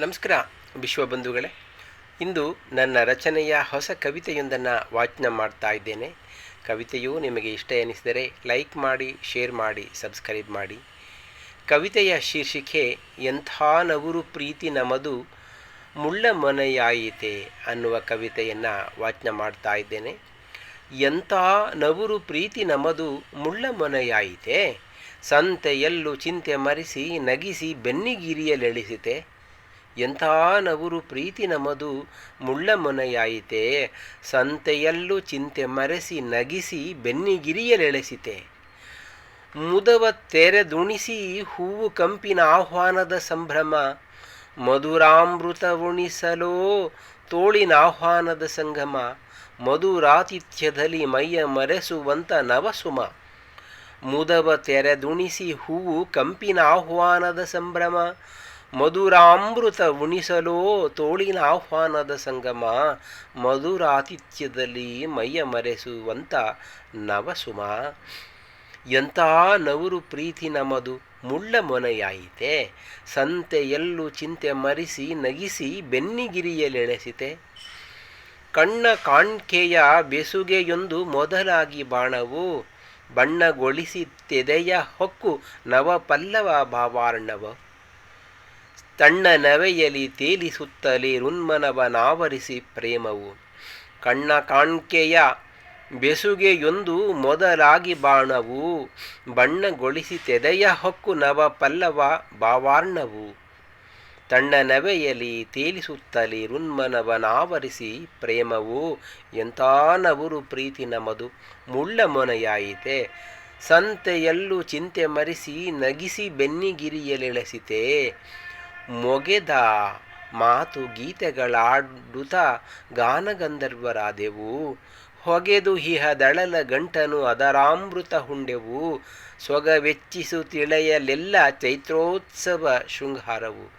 ನಮಸ್ಕಾರ ವಿಶ್ವಬಂಧುಗಳೇ ಇಂದು ನನ್ನ ರಚನೆಯ ಹೊಸ ಕವಿತೆಯೊಂದನ್ನು ವಾಚನ ಮಾಡ್ತಾ ಇದ್ದೇನೆ. ಕವಿತೆಯು ನಿಮಗೆ ಇಷ್ಟ ಎನಿಸಿದರೆ ಲೈಕ್ ಮಾಡಿ, ಶೇರ್ ಮಾಡಿ, ಸಬ್ಸ್ಕ್ರೈಬ್ ಮಾಡಿ. ಕವಿತೆಯ ಶೀರ್ಷಿಕೆ, ಎಂಥ ನವರು ಪ್ರೀತಿ ನಮದು ಮುಳ್ಳ ಮನೆಯಾಯಿತೆ ಅನ್ನುವ ಕವಿತೆಯನ್ನು ವಾಚನ ಮಾಡ್ತಾ ಇದ್ದೇನೆ. ಎಂಥ ನವರು ಪ್ರೀತಿ ನಮದು ಮುಳ್ಳ ಸಂತೆ ಸಂತೆಯಲ್ಲೂ ಚಿಂತೆ ಮರೆಸಿ ನಗಿಸಿ ಬೆನ್ನಿಗಿರಿಯಲೆಳಿಸಿತೆ ಎಂಥ ನವರು ಪ್ರೀತಿ ನಮದು ಮುಳ್ಳ ಮೊನೆಯಾಯಿತೆ. ಸಂತೆಯಲ್ಲೂ ಚಿಂತೆ ಮರೆಸಿ ನಗಿಸಿ ಬೆನ್ನಿಗಿರಿಯಲೆಳೆಸಿತೆ ಮುದವ ತೆರೆದುಣಿಸಿ ಹೂವು ಕಂಪಿನ ಆಹ್ವಾನದ ಸಂಭ್ರಮ. ಮಧುರಾಮೃತ ಉಣಿಸಲೋ ತೋಳಿನ ಆಹ್ವಾನದ ಸಂಗಮ. ಮಧುರಾತಿಥ್ಯದಲ್ಲಿ ಮೈಯ ಮರೆಸುವಂತ ನವಸುಮ. ಮುದವ ತೆರೆದುಣಿಸಿ ಹೂವು ಕಂಪಿನ ಆಹ್ವಾನದ ಸಂಭ್ರಮ. ಮಧುರಾಮೃತ ಉಣಿಸಲೋ ತೋಳಿನ ಆಹ್ವಾನದ ಸಂಗಮ, ಮಧುರಾತಿಥ್ಯದಲ್ಲಿ ಮೈಯ ಮರೆಸುವಂತ ನವಸುಮ. ಎಂಥ ನವರು ಪ್ರೀತಿ ನಮದು, ಮುಳ್ಳ ಮೊನೆಯಾಯಿತೆ. ಸಂತೆಯಲ್ಲೂ ಚಿಂತೆ ಮರಿಸಿ ನಗಿಸಿ ಬೆನ್ನಿಗಿರಿಯಲೆಳೆಸಿತೆ ಕಣ್ಣ ಕಾಣ್ಕೆಯ ಬೆಸುಗೆಯೊಂದು ಮೊದಲಾಗಿ ಬಾಣವು. ಬಣ್ಣಗೊಳಿಸಿ ತೆದೆಯ ಹೊಕ್ಕು ನವಪಲ್ಲವ ಭಾವಾರ್ಣವ. ತಣ್ಣ ನವೆಯಲಿ ತೇಲಿಸುತ್ತಲೇ ರುನ್ಮನವನಾವರಿಸಿ ಪ್ರೇಮವು. ಕಣ್ಣ ಕಾಣ್ಕೆಯ ಬೆಸುಗೆಯೊಂದು ಮೊದಲಾಗಿ ಬಾಣವು. ಬಣ್ಣಗೊಳಿಸಿ ತೆದೆಯ ಹೊಕ್ಕು ನವ ಪಲ್ಲವ ಭಾವಾರ್ಣವು ತಣ್ಣ ನವೆಯಲಿ ತೇಲಿಸುತ್ತಲೇ ರುನ್ಮನವನಾವರಿಸಿ ಪ್ರೇಮವು. ಎಂಥ ನವರು ಪ್ರೀತಿ ನಮದು. ಮುಳ್ಳ ಮೊನೆಯಾಯಿತೆ. ಸಂತೆಯಲ್ಲೂ ಚಿಂತೆ ಮರೆಸಿ ನಗಿಸಿ ಬೆನ್ನಿಗಿರಿಯಲೆಳೆಸಿತೆ. ಮೊಗೆದ ಮಾತು ಗೀತೆಗಳಾಡುತ್ತ ಗಾನಗಂಧರ್ವರಾದೆವು. ಹೊಗೆದು ಹಿಹದಳಲ ಗಂಟನು ಅದರಾಮೃತ ಹುಂಡೆವು. ಸೊಗವೆಚ್ಚಿಸು ತಿಳೆಯಲೆಲ್ಲ ಚೈತ್ರೋತ್ಸವ ಶೃಂಗಾರವು.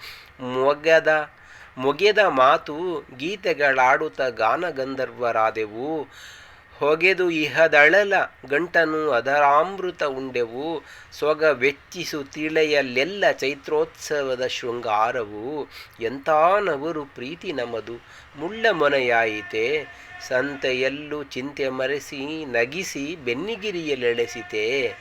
ಮೊಗದ, ಮೊಗೆದ ಮಾತು ಗೀತೆಗಳಾಡುತ್ತ ಗಾನಗಂಧರ್ವರಾದೆವು. ಹೊಗೆದು ಇಹದಳಲ ಗಂಟನು ಅದರಾಮೃತ ಉಂಡೆವು ಸೊಗ ವೆಚ್ಚಿಸು ತಿಳೆಯಲೆಲ್ಲ ಚೈತ್ರೋತ್ಸವದ ಶೃಂಗಾರವು. ಎಂಥ ನವರು ಪ್ರೀತಿ ನಮದು, ಮುಳ್ಳ ಮೊನೆಯಾಯಿತೆ. ಸಂತೆಯಲ್ಲೂ ಚಿಂತೆ ಮರೆಸಿ, ನಗಿಸಿ ಬೆನ್ನಿಗಿರಿಯಲೆಳೆಸಿತೆ.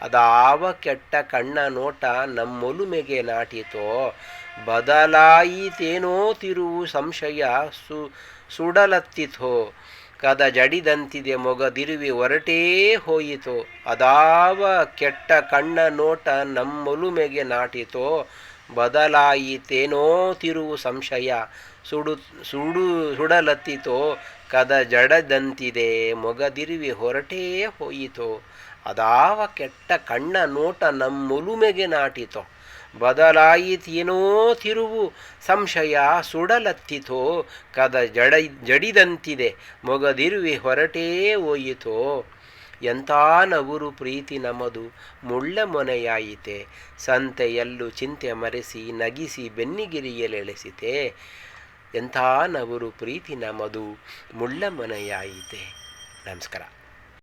ಅದಾವ ಕೆಟ್ಟ ಕಣ್ಣ ನೋಟ ನಮ್ಮೊಲುಮೆಗೆ ನಾಟಿತೋ. ಬದಲಾಯಿತೇನೋ ತಿರುವು ಸಂಶಯ ಸು, ಸುಡಲತ್ತಿತೋ. ಕದ ಜಡಿದಂತಿದೆ ಮೊಗದಿರುವಿ ಹೊರಟೇ ಹೋಯಿತು, ಅದಾವ ಕೆಟ್ಟ ಕಣ್ಣ ನೋಟ ನಮ್ಮೊಲುಮೆಗೆ ನಾಟಿತೋ, ಬದಲಾಯಿತೇನೋ ತಿರುವು ಸಂಶಯ, ಸುಡು ಸುಡು ಸುಡಲತ್ತಿತೋ, ಕದ ಜಡದಂತಿದೆ ಮೊಗದಿರುವಿ ಹೊರಟೇ ಹೋಯಿತೋ, ಅದಾವ ಕೆಟ್ಟ ಕಣ್ಣ ನೋಟ ನಮ್ಮೊಲುಮೆಗೆ ನಾಟಿತೋ. ಬದಲಾಯಿತೇನೋ ತಿರುವು ಸಂಶಯ ಸುಡಲತ್ತಿತೋ, ಕದ ಜಡ ಜಡಿದಂತಿದೆ ಮೊಗದಿರುವಿ ಹೊರಟೇ ಹೋಯಿತೋ ಎಂಥ ನವರು ಪ್ರೀತಿ ನಮದು, ಮುಳ್ಳ ಮೊನೆಯಾಯಿತೆ. ಸಂತೆಯಲ್ಲೂ ಚಿಂತೆ ಮರೆಸಿ, ನಗಿಸಿ ಬೆನ್ನಿಗಿರಿಯಲೆಳೆಸಿತೆ ಎಂಥ ನವರು ಪ್ರೀತಿ ನಮದು, ಮುಳ್ಳ ಮೊನೆಯಾಯಿತೆ. ನಮಸ್ಕಾರ.